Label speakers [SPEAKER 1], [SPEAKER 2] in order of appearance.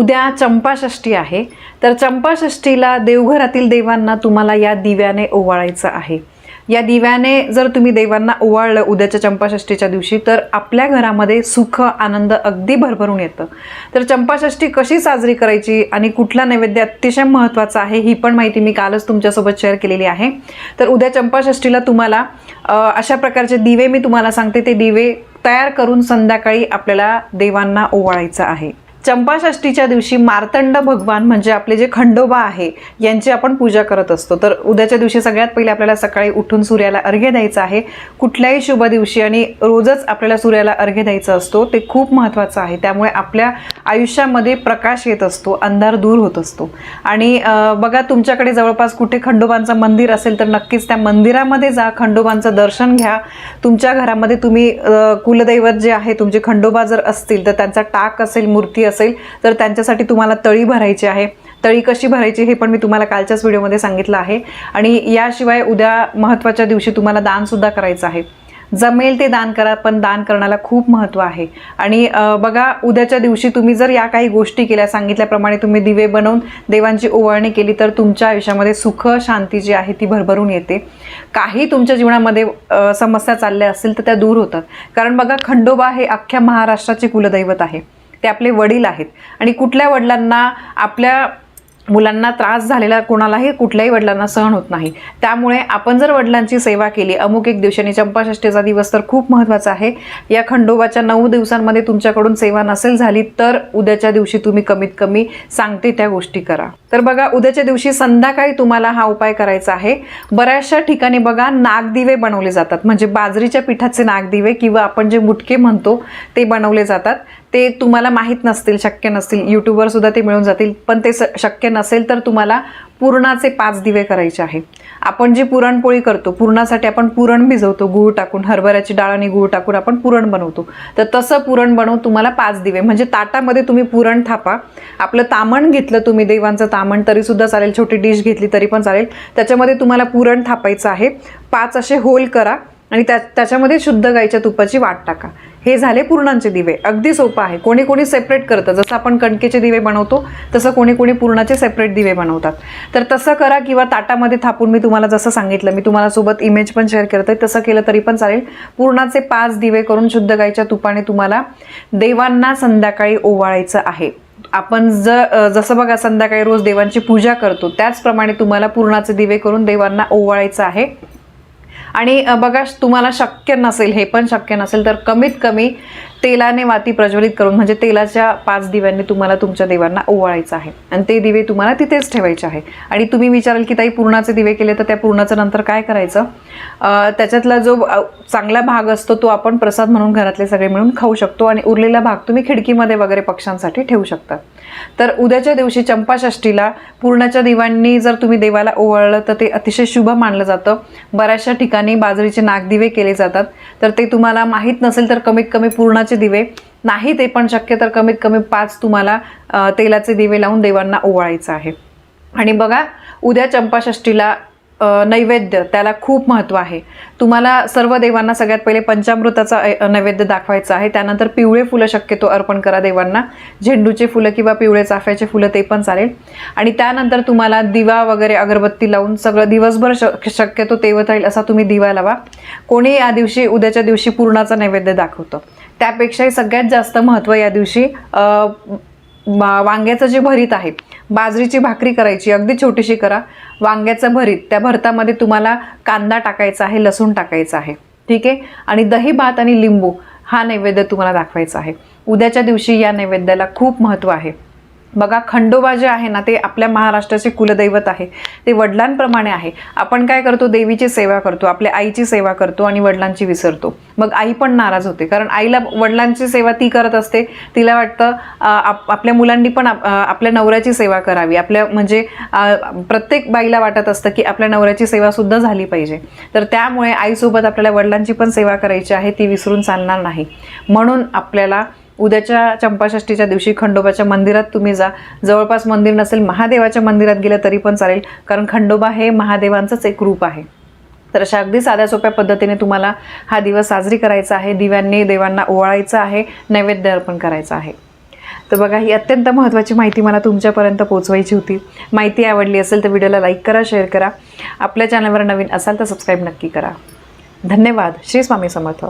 [SPEAKER 1] उद्या चंपाषष्ठी आहे. तर चंपाषष्ठीला देवघरातील देवांना तुम्हाला या दिव्याने ओवाळायचं आहे. या दिव्याने जर तुम्ही देवांना ओवाळलं उद्याच्या चंपाषष्ठीच्या दिवशी तर आपल्या घरामध्ये सुख आनंद अगदी भरभरून येतं. तर चंपाषष्ठी कशी साजरी करायची आणि कुठला नैवेद्य अतिशय महत्त्वाचा आहे ही पण माहिती मी कालच तुमच्यासोबत शेअर केलेली आहे. तर उद्या चंपाषष्ठीला तुम्हाला अशा प्रकारचे दिवे मी तुम्हाला सांगते. ते दिवे तयार करून संध्याकाळी आपल्याला देवांना ओवाळायचं आहे. चंपाषष्ठीच्या दिवशी मार्तंड भगवान म्हणजे आपले जे खंडोबा आहे यांची आपण पूजा करत असतो. तर उद्याच्या दिवशी सगळ्यात पहिले आपल्याला सकाळी उठून सूर्याला अर्घ्य द्यायचं आहे. कुठल्याही शुभ दिवशी आणि रोजच आपल्याला सूर्याला अर्घ्य द्यायचा असतो. ते खूप महत्त्वाचं आहे. त्यामुळे आपल्या आयुष्यामध्ये प्रकाश येत असतो अंधार दूर होत असतो. आणि बघा तुमच्याकडे जवळपास कुठे खंडोबांचं मंदिर असेल तर नक्कीच त्या मंदिरामध्ये जा खंडोबांचं दर्शन घ्या. तुमच्या घरामध्ये तुम्ही कुलदैवत जे आहे तुमचे खंडोबा जर असतील तर त्यांचा टाक असेल मूर्ती असेल तर त्यांच्यासाठी तुम्हाला तळी भरायची आहे. तळी कशी भरायची हे पण मी तुम्हाला कालच्याच व्हिडिओमध्ये सांगितलं आहे. आणि याशिवाय उद्या महत्त्वाच्या दिवशी तुम्हाला दानसुद्धा करायचं आहे. जमेल ते दान करा पण दान करण्याला खूप महत्त्व आहे. आणि बघा उद्याच्या दिवशी तुम्ही जर या काही गोष्टी केल्या सांगितल्याप्रमाणे तुम्ही दिवे बनवून देवांची ओवाळणी केली तर तुमच्या आयुष्यामध्ये सुख शांती जी आहे ती भरभरून येते. काही तुमच्या जीवनामध्ये समस्या चालल्या असतील तर त्या दूर होतात. कारण बघा खंडोबा हे अख्ख्या महाराष्ट्राचे कुलदैवत आहे. ते आपले वडील आहेत. आणि कुठल्या वडिलांना आपल्या मुलांना त्रास झालेला कोणालाही कुठल्याही वडिलांना सहन होत नाही. त्यामुळे आपण जर वडिलांची सेवा केली अमुक एक दिवशी आणि चंपाषष्ठीचा दिवस तर खूप महत्त्वाचा आहे. या खंडोबाच्या नऊ दिवसांमध्ये तुमच्याकडून सेवा नसेल झाली तर उद्याच्या दिवशी तुम्ही कमीत कमी सांगते त्या गोष्टी करा. तर बघा उद्याच्या दिवशी संध्याकाळी तुम्हाला हा उपाय करायचा आहे. बऱ्याचशा ठिकाणी बघा नागदिवे बनवले जातात. म्हणजे बाजरीच्या पिठाचे नागदिवे किंवा आपण जे मुटके म्हणतो ते बनवले जातात. ते तुम्हाला माहीत नसतील शक्य नसतील. यूट्यूबवर सुद्धा ते मिळून जातील पण ते स शक्य नसेल तर तुम्हाला पुरणाचे पाच दिवे करायचे आहे. आपण जी पुरणपोळी करतो पुरणासाठी आपण पुरण भिजवतो गूळ टाकून हरभऱ्याची डाळ आणि गूळ टाकून आपण पुरण बनवतो. तर तसं पुरण बनवून तुम्हाला पाच दिवे म्हणजे ताटामध्ये तुम्ही पुरण थापा. आपलं तामण घेतलं तुम्ही देवांचं तामण तरीसुद्धा चालेल. छोटी डिश घेतली तरी पण चालेल. त्याच्यामध्ये तुम्हाला पुरण थापायचं आहे. पाच असे होल करा आणि त्या त्याच्यामध्ये शुद्ध गाईच्या तुपाची वाट टाका. हे झाले पूर्णांचे दिवे. अगदी सोपं आहे. कोणी कोणी सेपरेट करतं. जसं आपण कणकेचे दिवे बनवतो तसं कोणी कोणी पूर्णाचे सेपरेट दिवे बनवतात. तर तसं करा किंवा ताटामध्ये थापून मी तुम्हाला जसं सांगितलं मी तुम्हाला सोबत इमेज पण शेअर करते तसं केलं तरी पण चालेल. पूर्णाचे पाच दिवे करून शुद्ध गाईच्या तुपाने तुम्हाला देवांना संध्याकाळी ओवाळायचं आहे. आपण ज जसं बघा संध्याकाळी रोज देवांची पूजा करतो त्याचप्रमाणे तुम्हाला पूर्णाचे दिवे करून देवांना ओवाळायचं आहे. आणि बघा तुम्हाला शक्य नसेल हे पण शक्य नसेल तर कमीत कमी तेलाने वाती प्रज्वलित करून म्हणजे तेलाच्या पाच दिव्यांनी तुम्हाला तुमच्या देवांना ओवाळायचं आहे. आणि ते दिवे तुम्हाला तिथेच ठेवायचे आहे. आणि तुम्ही विचाराल की ताई पूर्णाचे दिवे केले तर त्या पूर्णाचं नंतर काय करायचं? त्याच्यातला जो चांगला भाग असतो तो आपण प्रसाद म्हणून घरातले सगळे मिळून खाऊ शकतो आणि उरलेला भाग तुम्ही खिडकीमध्ये वगैरे पक्ष्यांसाठी ठेवू शकता. तर उद्याच्या दिवशी चंपाषष्ठीला पूर्णाच्या दिवांनी जर तुम्ही देवाला ओवाळलं तर ते अतिशय शुभ मानलं जातं. बऱ्याचशा ठिकाणी बाजरीचे नागदिवे केले जातात. तर ते तुम्हाला माहीत नसेल तर कमीत कमी पूर्णाचे दिवे. नाही ते पण शक्य तर कमीत कमी पाच तुम्हाला तेलाचे दिवे लावून देवांना ओवाळायचं आहे. आणि बघा उद्या चंपाषष्ठीला नैवेद्य त्याला खूप महत्त्व आहे. तुम्हाला सर्व देवांना सगळ्यात पहिले पंचामृताचा नैवेद्य दाखवायचा आहे. त्यानंतर पिवळे फुलं शक्यतो अर्पण करा देवांना. झेंडूचे फुलं किंवा पिवळे चाफ्याचे फुलं ते पण चालेल. आणि त्यानंतर तुम्हाला दिवा वगैरे अगरबत्ती लावून सगळं दिवसभर श शक्यतो तेवत राहील असा तुम्ही दिवा लावा. कोणी या दिवशी उद्याच्या दिवशी पूर्णाचा नैवेद्य दाखवतं. त्यापेक्षाही सगळ्यात जास्त महत्त्व या दिवशी वांग्याचं जे भरीत आहे बाजरीची भाकरी करायची अगदी छोटीशी करा. वांग्याचं भरीत त्या भरतामध्ये तुम्हाला कांदा टाकायचा आहे लसूण टाकायचं आहे. ठीक आहे? आणि दही भात आणि लिंबू हा नैवेद्य तुम्हाला दाखवायचा आहे. उद्याच्या दिवशी या नैवेद्याला खूप महत्त्व आहे. बघा खंडोबा जे आहे ना ते आपल्या महाराष्ट्राचे कुलदैवत आहे. ते वडिलांप्रमाणे आहे. आपण काय करतो? देवीची सेवा करतो आपल्या आईची सेवा करतो आणि वडिलांची विसरतो. मग आई पण नाराज होते कारण आईला वडिलांची सेवा ती करत असते. तिला वाटतं आप- आपल्या मुलांनी पण आपल्या नवऱ्याची सेवा करावी. आपल्या म्हणजे प्रत्येक बाईला वाटत असतं की आपल्या नवऱ्याची सेवासुद्धा झाली पाहिजे. तर त्यामुळे आईसोबत आपल्याला वडिलांची पण सेवा करायची आहे ती विसरून चालणार नाही. म्हणून आपल्याला उद्याच्या चंपाषष्ठीच्या दिवशी खंडोबाच्या मंदिरात तुम्ही जा. जवळपास मंदिर नसेल महादेवाच्या मंदिरात गेलं तरी पण चालेल कारण खंडोबा हे महादेवांचंच एक रूप आहे. तर अशा अगदी साध्या सोप्या पद्धतीने तुम्हाला हा दिवस साजरी करायचा आहे दिव्यांनी देवांना ओवाळायचं आहे नैवेद्य अर्पण करायचं आहे. तर बघा ही अत्यंत महत्त्वाची माहिती मला तुमच्यापर्यंत पोहोचवायची होती. माहिती आवडली असेल तर व्हिडिओला लाईक करा शेअर करा. आपल्या चॅनलवर नवीन असाल तर सबस्क्राईब नक्की करा. धन्यवाद. श्री स्वामी समर्थ.